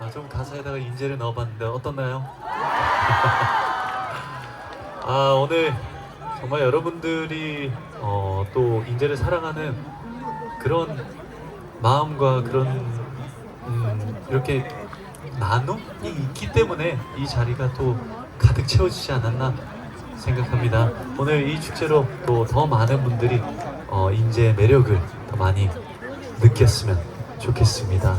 아, 좀 가사에다가 인재를 넣어봤는데 어떻나요? 아, 오늘 정말 여러분들이 어, 또 인재를 사랑하는 그런 마음과 그런 음, 이렇게 나눔이 있기 때문에 이 자리가 또 가득 채워지지 않았나 생각합니다. 오늘 이 축제로 또 더 많은 분들이 어, 인재의 매력을 더 많이 느꼈으면 좋겠습니다.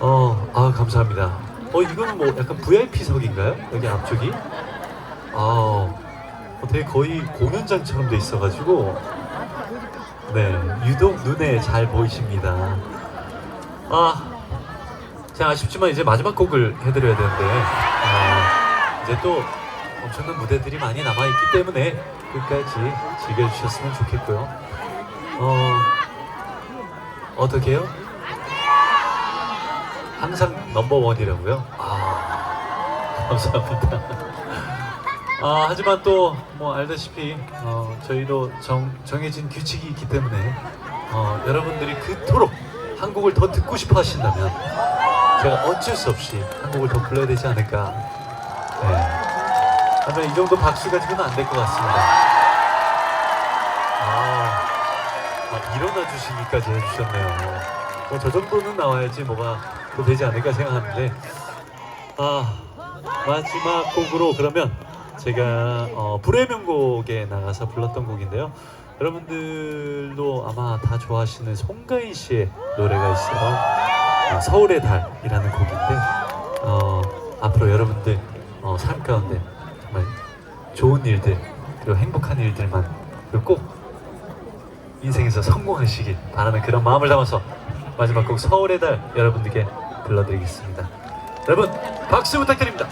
어, 아 감사합니다. 어 이거는 뭐 약간 VIP석인가요? 여기 앞쪽이? 아, 어, 되게 거의 공연장처럼 돼 있어가지고 네 유독 눈에 잘 보이십니다. 아, 제가 아쉽지만 이제 마지막 곡을 해드려야 되는데 아, 이제 또 엄청난 무대들이 많이 남아 있기 때문에 끝까지 즐겨주셨으면 좋겠고요. 어, 어떻게요? 항상 넘버원이라고요? 아, 감사합니다. 아, 하지만 또 뭐 알다시피 어, 저희도 정, 정해진 규칙이 있기 때문에 어, 여러분들이 그토록 한 곡을 더 듣고 싶어 하신다면 제가 어쩔 수 없이 한 곡을 더 불러야 되지 않을까. 네. 하지만 이 정도 박수 가지고는 안 될 것 같습니다. 아, 아, 일어나 주시기까지 해주셨네요. 뭐 저 정도는 나와야지 뭐가 또 되지 않을까 생각하는데 아 마지막 곡으로 그러면 제가 어, 불의 명곡에 나가서 불렀던 곡인데요. 여러분들도 아마 다 좋아하시는 송가인 씨의 노래가 있어요. 어, 서울의 달이라는 곡인데 어, 앞으로 여러분들 어, 삶 가운데 정말 좋은 일들 그리고 행복한 일들만 그리고 꼭 인생에서 성공하시길 바라는 그런 마음을 담아서 마지막 곡 서울의 달 여러분들께 불러드리겠습니다. 여러분 박수 부탁드립니다.